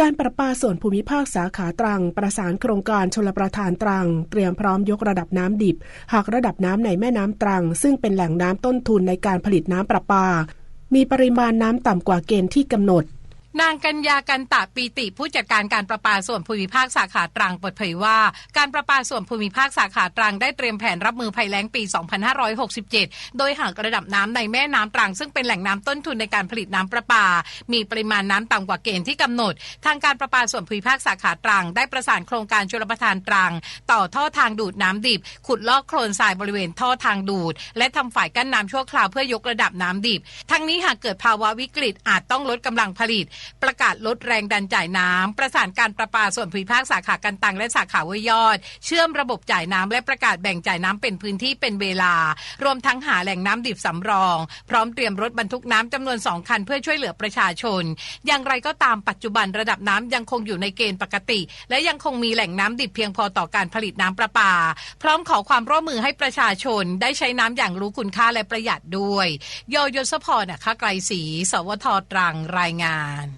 การประปาส่วนภูมิภาคสาขาตรัง ประสานโครงการชลประทานตรัง เตรียมพร้อมยกระดับน้ำดิบ หากระดับน้ำในแม่น้ำตรัง ซึ่งเป็นแหล่งน้ำต้นทุนในการผลิตน้ำประปามีปริมาณน้ำต่ำกว่าเกณฑ์ที่กำหนด นางกัญญากันตะปีติผู้จัดการการประปาส่วนภูมิภาคสาขาตรังเปิดเผยว่า การประปาส่วนภูมิภาคสาขาตรังได้เตรียมแผนรับมือภัยแล้งปี 2567 โดยหากระดับน้ำในแม่น้ำตรัง ซึ่งเป็นแหล่งน้ำต้นทุนในการผลิตน้ำประปา มีปริมาณน้ำต่ำกว่าเกณฑ์ที่กำหนด ทางการประปาส่วนภูมิภาคสาขาตรัง ได้ประสานโครงการชลประทานตรัง ต่อท่อทางดูดน้ำดิบ ขุดลอกโคลนทรายบริเวณท่อทางดูด และทำฝ่ายกั้นน้ำชั่วคราวเพื่อยกระดับน้ำดิบ ทั้งนี้หากเกิดภาวะวิกฤตอาจต้องลดกำลังผลิตประกาศลดแรงดันจ่ายน้ำประสานการประปาส่วนภูมิภาคสาขากันตังและสาขาห้วยยอด เชื่อมระบบจ่ายน้ำและประกาศแบ่งจ่ายน้ำเป็นพื้นที่เป็นเวลา รวมทั้งหาแหล่งน้ำดิบสำรอง พร้อมเตรียมรถบรรทุกน้ำจำนวนสองคันเพื่อช่วยเหลือประชาชน อย่างไรก็ตามปัจจุบันระดับน้ำยังคงอยู่ในเกณฑ์ปกติ และยังคงมีแหล่งน้ำดิบเพียงพอต่อการผลิตน้ำประปา พร้อมขอความร่วมมือให้ประชาชนได้ใช้น้ำอย่างรู้คุณค่าและประหยัดด้วยโยโยสพอนะคะไกรศรีสวทตรังรายงาน